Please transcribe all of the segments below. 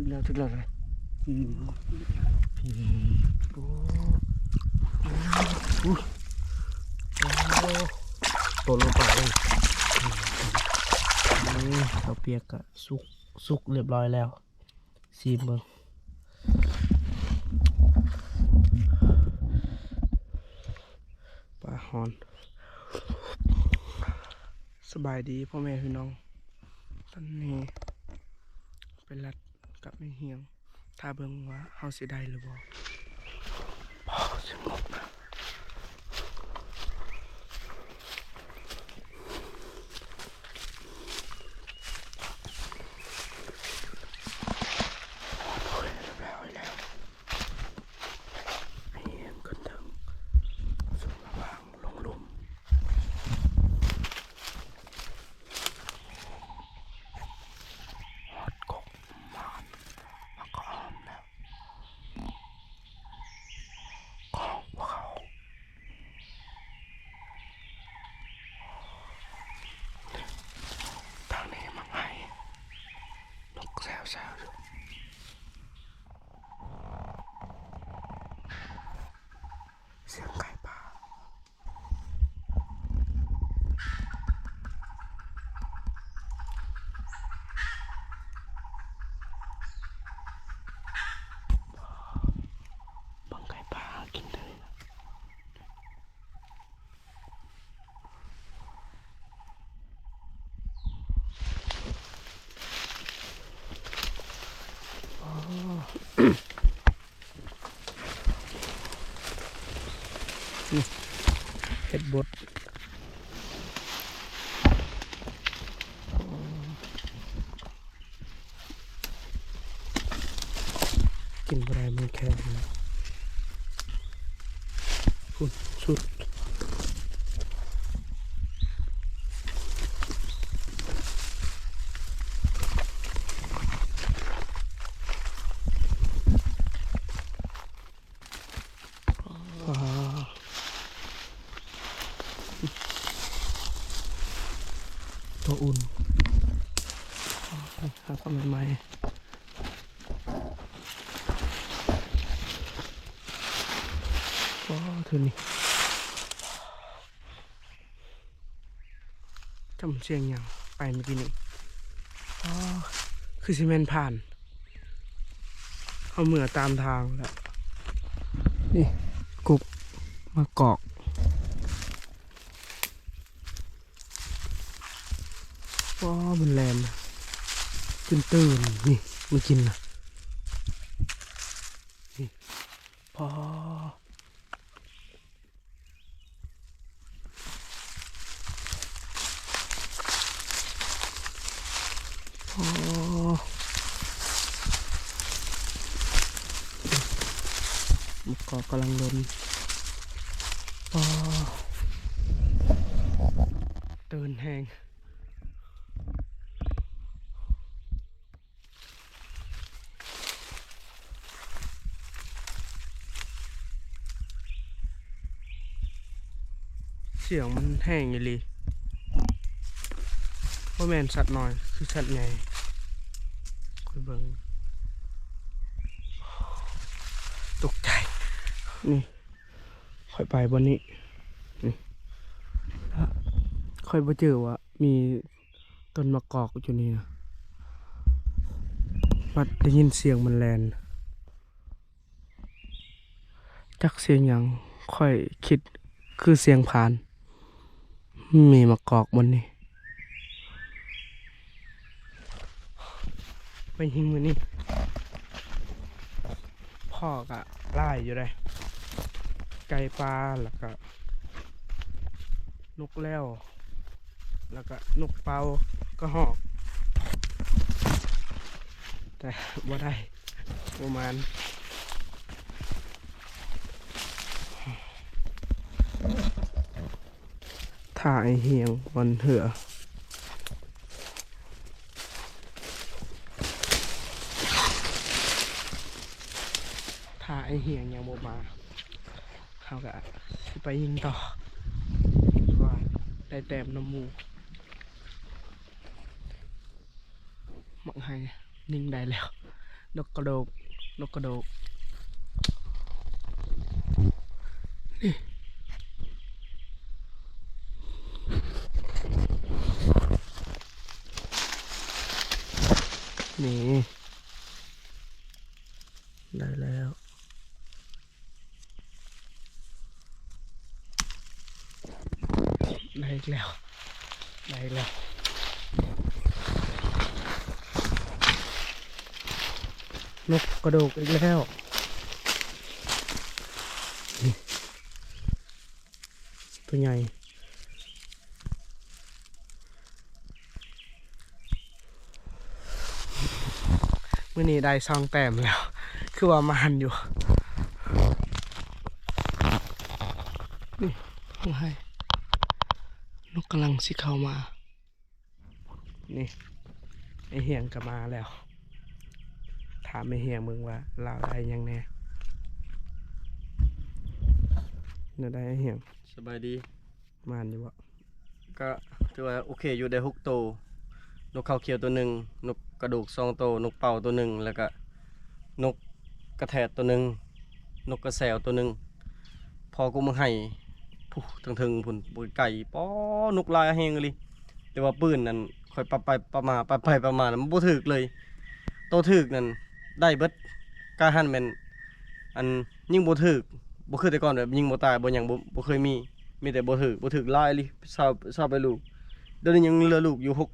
ถึงแล้วถึงแล้วเลยอืมอืมโอ้โหโอ้ตลงไปเลยนี่เขาเปียกอะสุกสุกเรียบร้อยแล้วซีมเบิงปลาฮอน สบายดีพ่อแม่พี่น้อง ตอนนี้เป็นรัด กับไม่เฮียง ถ้าเบิ่งว่าเฮาสิได้หรือบ่พอสงบนะโอ้ยเรียบร้อยแล้วไม่เฮียงขึ้นถึงสุดระวางลงหลุม ฮอดกบมันแล้วก็หอมแล้วของพวกเขาทางนี้มันไงนกแซวแซวอยู่เสียงไก่ป่า บังไก่ปลากินเลยนะอ๋อ นี่ เห็ดบดกินบ่ได้มันแข็งนะ ฝุ่นสุดอ่าตัวอุ่นหาทำใหม่ ๆก็เธอนี่จำเชียงอย่างไปเมื่อกี้นี้อ๋อคือซีเมนผ่าน เอาเหมือตามทางแล้ว นี่กุบมากอกว้ามันแลนตื่นตื่นนี่มากินนะนี่พอ โอ้ มะกอกกำลังลนโอ้เดินแหงเสียงมันแห้งอยู่เลยว่าแมนสัตว์น้อย คือสัตว์ใหญ่ คุยเบิงตกใจ นี่ค่อยไปบนนี้ นี่ค่อยมาเจอว่ามีต้นมะกอกอยู่นี่นะวัดได้ยินเสียงมันแลนจักเสียงหยังค่อยคิดคือเสียงผ่าน มีมะกอกบนนี้ ไปยิงมันนี่พ่อกะไล่อยู่เลยไก่ปลาแล้วก็นกแล้ว แล้วก็นกเปาก็หอก แต่ว่ได้ประมาณถ่ายเหียงบนเหือ ถ้าไอ เหียงยังบมาเขาก็ไปยิงต่อว่าได้แต้มน้ำมูมักให้นิ่งได้แล้วนกกระโดกนกกระโดกนี่นี่ ได้แล้ว ได้ อีกแล้วได้อีกแล้วนกกระโดกอีกแล้วตัวใหญ่เมื่อนี้ได้ซองแต้มแล้ว คือว่ามาหันอยู่ นี่โอ้ นกกำลังสิเข้ามา นี่ไอเหียงก็มาแล้ว ถามไอเหียงมึงว่าเราได้ยังแน่เราได้ไอเหียงสบายดีมานอยู่วะก็ถือว่าโอเคอยู่ได้หกตัวนกเขาเขียวตัวหนึ่งนกกระดูกสองตัวนกเป่าตัวหนึ่งแล้วก็นกกระแทดตัวหนึ่งนกกระแสวตัวหนึ่งพอกูมาให้ ผู้ถึงถึงๆพุ่นปุยไก่ป้อนกลายแหงเลยแต่ว่าปืนนั่นค่อยปรับไปประมาปรับไปประมาณมันบ่ถึกเลยโตถึกนั่นได้เบิดกล้าหันแม่นอันยิงบ่ถึกบ่คือแต่ก่อนแบบยิงบ่ตายบ่หยังบ่บ่เคยมีมีแต่บ่ถึกบ่ถึกลายลิเศร้าเศร้าไปลูกเดี๋ยวนี้ยังเหลือลูกอยู่หก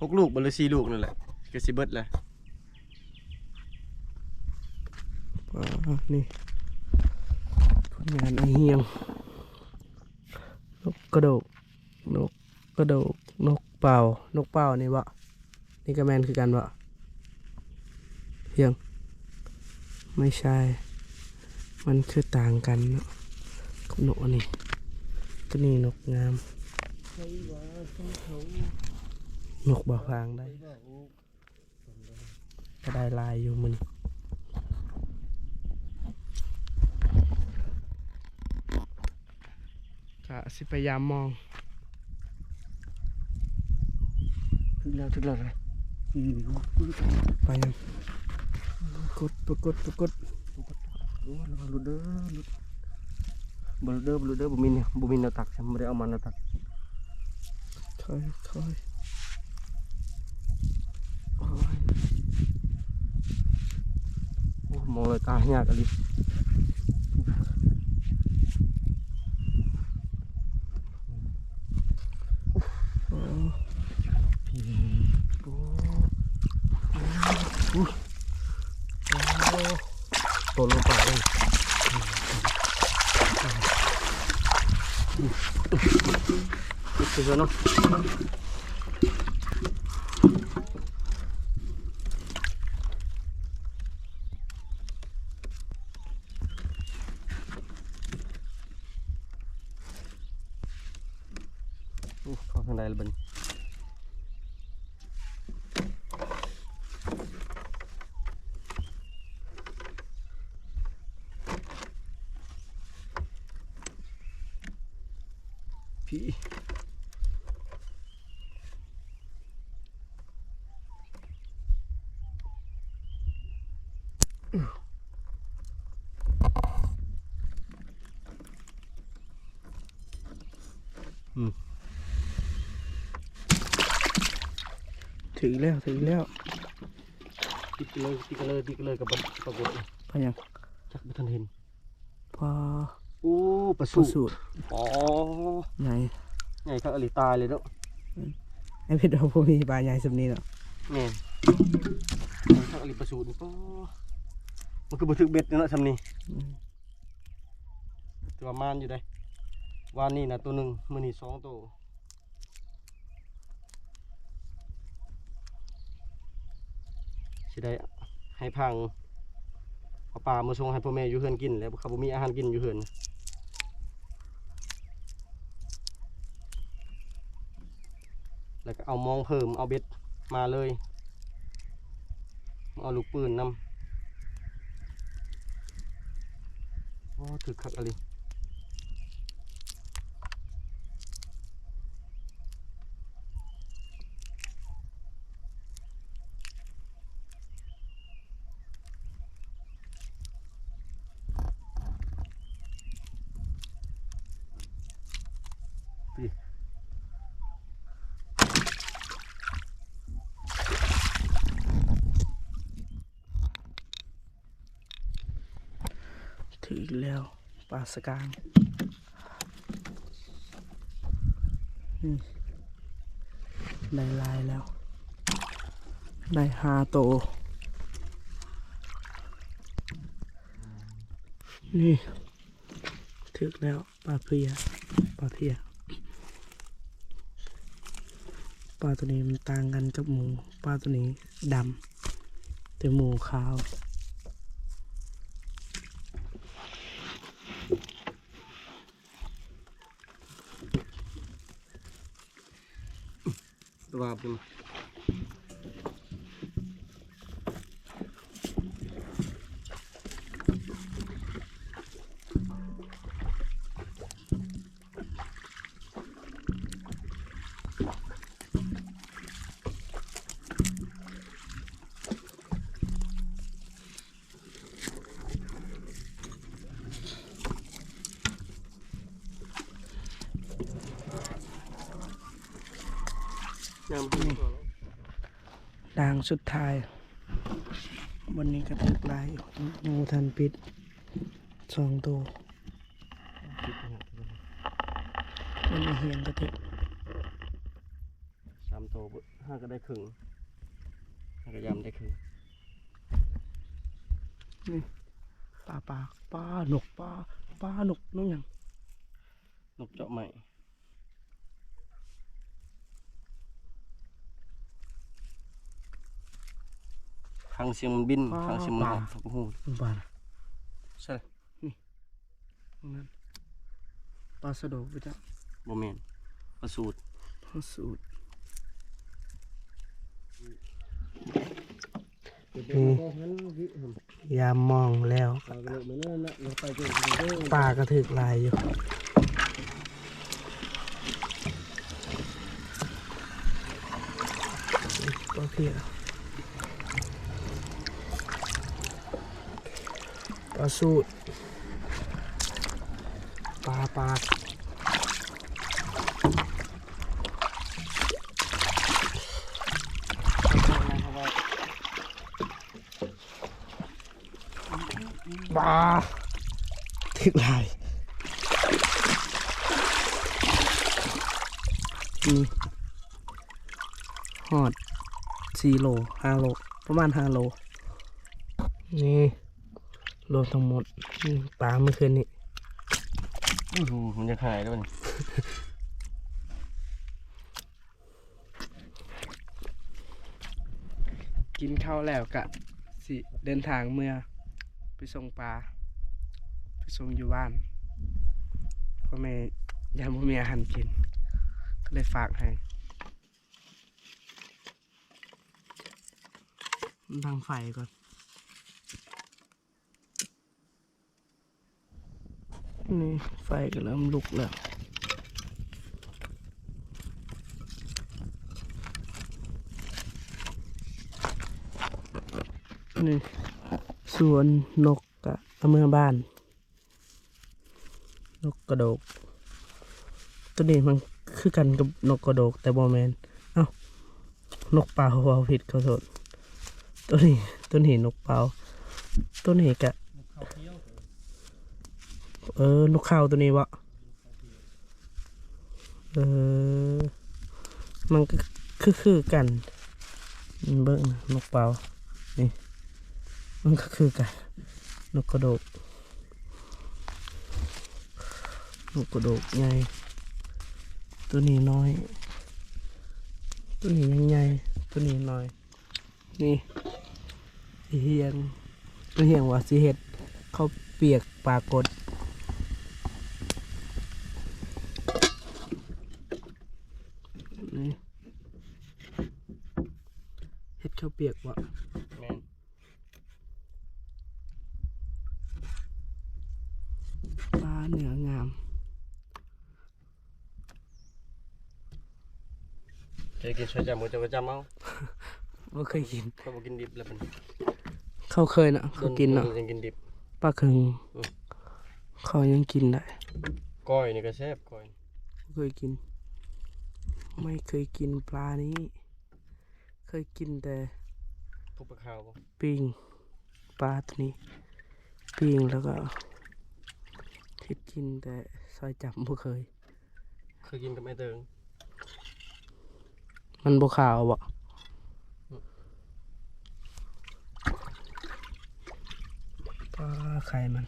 หกลูกบ่เหลือสี่ลูกนั่นแหละก็สิเบิดแหละนี่ผลงานไอเหียง นกกระโดกนกกระโดกนกเป่านกเป่านี่วะนี่ก็แมนคือกันวะเพียง ไม่ใช่ มันคือต่างกันเนาะกนกนนี้ตัวนี้นกงาม นกบ่าฟางได้ก็ได้ลายอยู่มัน ก็สิพยายามมองถึงแล้วถึงแล้วเลยไปยังกดปรากฏปรากฏโอ้ระวังหลุดเด้อหลุดบ่หลุดเด้อบ่หลุดเด้อบ่มีเนี่ยบ่มีแนวตักฉันบ่ได้เอามาแนวตักค่อยค่อยโอ้ยโอ้มองเลยตายากอะลิโอ้ โอ้ โอ้ตกลงไปเลย คือเนาะโอ้เข้าทางใดละบัดน พี่ ถึงแล้วถึงแล้วติดกันเลยติดกันเลยติดกันเลยกับบัดปรากฏเลยพยังจักไม่ทันเห็นพอโอ้ประสูสูตรอ๋อใหญ่ใหญ่ครับอลิตายเลยเนาะไอ้เพชรเราพวกมีปลาใหญ่สำนี้เนาะแม่นใหญ่ครับอลิประสูนี่ก็มันคือบัทึกเบ็ดเนาะทำนี่อืมตัวามานอยู่ได้ วานนี่นะตัวหนึ่งมือนี่สองตัวสิได้ให้พังเอาปลามาส่งให้พ่อแม่อยู่เฮือนกิน แล้วเขาบ่มีอาหารกินอยู่เฮือนแล้วก็เอามองเพิ่มเอาเบ็ดมาเลย เอาลูกปืนนำโอ้ถึกคักอะไร ถืออีกแล้วปลาสกางนี่ได้ลายแล้ว ได้หาโต นี่ ถึกแล้วปลาเพียปลาเพียปลาตัวนี้มันต่างกันกับหมู ปลาตัวนี้ดำแต่หมูขาว ตั วาบุญยามบุญด่างสุดท้าย วันนี้ก็ถึกลายงูทันปิดสองตัววันนี้เฮียนก็ถึกสามโตวห้าก็ได้ครึ่งห้าก็ยำได้ครึ่งปลาปลาปลาหนกปลาปลาหนกน้องหยังนกเจาะใหม่างเสียงมันบินทางเสียงมันหอบโอ้โหปลาใช่ตรงนั้นปลาสะโดไปจ้ะบ่แม่นประสูตรพอสูตรยามมองแล้วปลาก็ถึกลายอยู่ปลาเพีย สูตรปลาปลาบาถึกลายนี่หอดสี่โลห้าโล ประมาณห้าโล นี่ รวมทั้งหมดนี่ปลาเมื่อคืนนี้โอ้โหมันจะขายแล้วนี่กินข้าวแล้วกะสิเดินทางเมื่อไปส่งปลาไปส่งอยู่บ้านเพราะแม่ยังไม่มีอาหารกิน ก็เลยฝากให้ดังไฟก่อน นี่ไฟก็เริ่มลุกแล้วนี่สวนนกกะเอเมืองบ้าน นกกระโดก ตัวนี้มันคือกันกับนกกระโดก แต่บอแมนเอ้านกเป่าเวาผิดเขาโทษตัวนี้ตัวนี้นกเป่าตัวนี้กะ เออนกเขาตัวนี้วะเออ มันก็คือคือกัน เบิ้งนกเป่ามันก็คือกัน นกกระโดกนกกระโดกใหญ่ ตัวนี้น้อย ตัวนี้ยังใหญ่ ตัวนี้น้อย นี่เฮียงตัวเฮียงว่าสีเห็ดเขาเปียกปลากดนี่เห็ด ข้าวเปียกวะแม่นปลาเหนืองามจะกินช่วยจำมือจะไปจำเอาว่าเคยกิน เขาบอกกินดิบแล้วเป็นเขาเคยนะเขากินเนาะยังกินดิบปลาเคึงอืมเขายังกินได้ก้อยนี่ก็แซ่บก้อยเคยกิน ไม่เคยกินปลานี้ เคยกินแต่ทุบปลาขาวบ่ปิ้งปลาตัวนี้ ปิ้งแล้วก็เฮ็ดกินแต่ซอยจับบ่เคย เคยกินกับไอ้เติงมันบ่ขาวบ่ปลาไข่มัน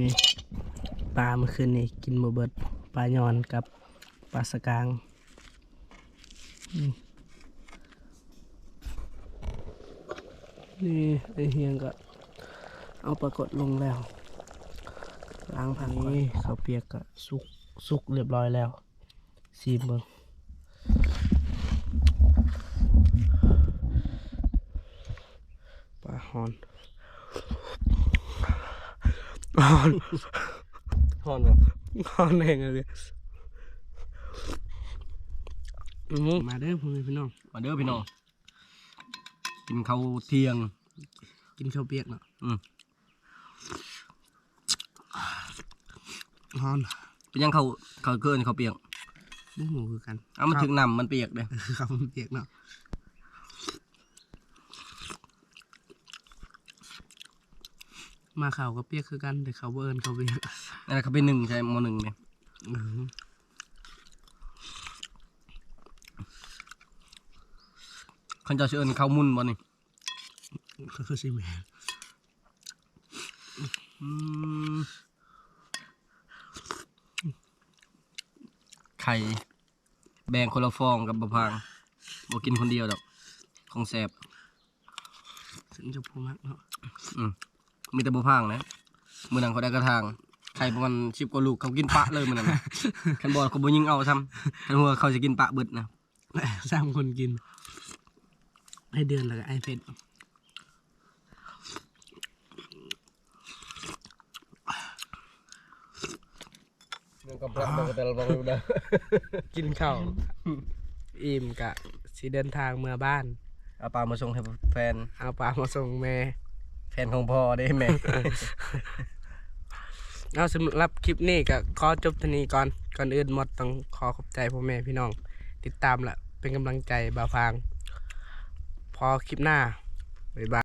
นี่ ปลาเมื่อคืนนี่กินบ่เบิด ปลายอนกับปลาสกาง นี่ไอเฮียงก็ เอาปลากดลงแล้ว ล้างผักนี้ข้าเปียกก็สุกสุกเรียบร้อยแล้วซีมเบิ่งปลาฮอนฮอนฮอนบ่ฮอนแหงเลย มมาเด้อพ่อแม่พี่น้อง มาเด้อพี่น้อง กินข้าวเที่ยง กินข้าวเปียกเนาะอืมฮอนเป็นยังข้าวข้าวเกินข้าวเปียกบุ้งหมูคือกันเอามันถึงน้ำมันเปียกเด้ข้าวเปียกเนาะมาข่าวก็เปียกคือกันแต่เขาบ่เอิญเขาเปียกนั่นแหละเขาเป็นหนึ่งใช่มหนึ่งเนี่ย อืม เขาเจะเชิญข้าวมุ่นบ่นี่เขาคือสิแม่นอืมไข่แบ่งคนละฟองกับบะพางบ่กินคนเดียวดอกของแสบถึงจะพูมักเนาะอืมมีแต่บะพางนะมือนังเขาได้กระทางไข่ประมาณสิบกว่าลูกเขากินปะเลยมือนังนะคันบอลเขาบ่ยิงเอาซ้ำคันหัวเขาจะกินปะเบิดนะสามคนกิน ไอเดือนแล้วก็ไอเพชรก็ปรับแต่ละบางรูนะกินข้าวอิ่มกะสิเดินทางเมื่อบ้าน เอาปลามาส่งให้แฟน เอาปลามาส่งแม่ แฟนของพ่อได้แม่เอาสำหรับคลิปนี้ก็ขอจบเท่านี้ก่อน ก่อนอื่นหมดต้องขอขอบใจพ่อแม่พี่น้อง ติดตามละเป็นกำลังใจบ่าวฟางพ อคลิปหน้าบ๊ายบาย